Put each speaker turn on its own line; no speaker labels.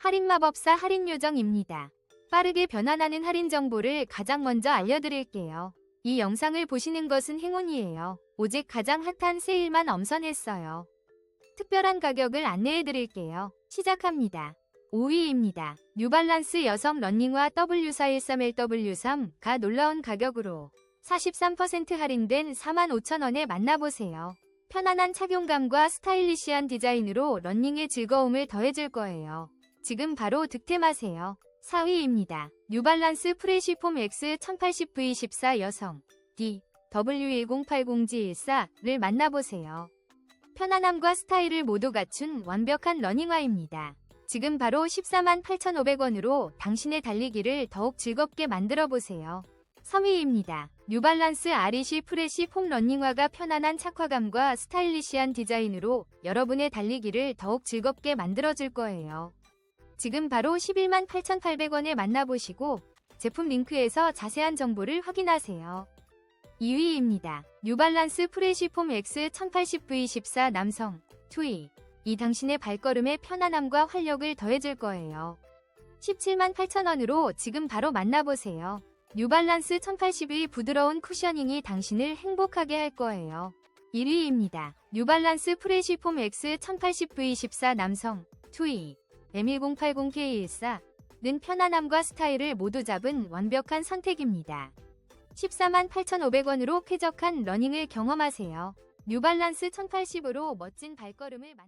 할인 마법사 할인 요정입니다. 빠르게 변환하는 할인 정보를 가장 먼저 알려드릴게요. 이 영상을 보시는 것은 행운이에요. 오직 가장 핫한 세일만 엄선했어요. 특별한 가격을 안내해드릴게요. 시작합니다. 5위입니다. 뉴발란스 여성 러닝화 W413LW3가 놀라운 가격으로 43% 할인된 45,000원에 만나보세요. 편안한 착용감과 스타일리시한 디자인으로 러닝의 즐거움을 더해줄 거예요. 지금 바로 득템하세요. 4위입니다. 뉴발란스 프레시폼 X 1080V14 여성 D W1080G14를 만나보세요. 편안함과 스타일을 모두 갖춘 완벽한 러닝화입니다. 지금 바로 14만 8,500원으로 당신의 달리기를 더욱 즐겁게 만들어 보세요. 3위입니다. 뉴발란스 아리시 프레시 폼 러닝화가 편안한 착화감과 스타일리시한 디자인으로 여러분의 달리기를 더욱 즐겁게 만들어줄 거예요. 지금 바로 11만 8,800원에 만나보시고 제품 링크에서 자세한 정보를 확인하세요. 2위입니다. 뉴발란스 프레시폼 X 1080V14 남성 트위 이 당신의 발걸음의 편안함과 활력을 더해줄 거예요. 17만 8천원으로 지금 바로 만나보세요. 뉴발란스 1080의 부드러운 쿠셔닝이 당신을 행복하게 할 거예요. 1위입니다. 뉴발란스 프레시폼 X 1080V14 남성 트위 M1080K14는 편안함과 스타일을 모두 잡은 완벽한 선택입니다. 14만 8,500원으로 쾌적한 러닝을 경험하세요. 뉴발란스 1080으로 멋진 발걸음을 만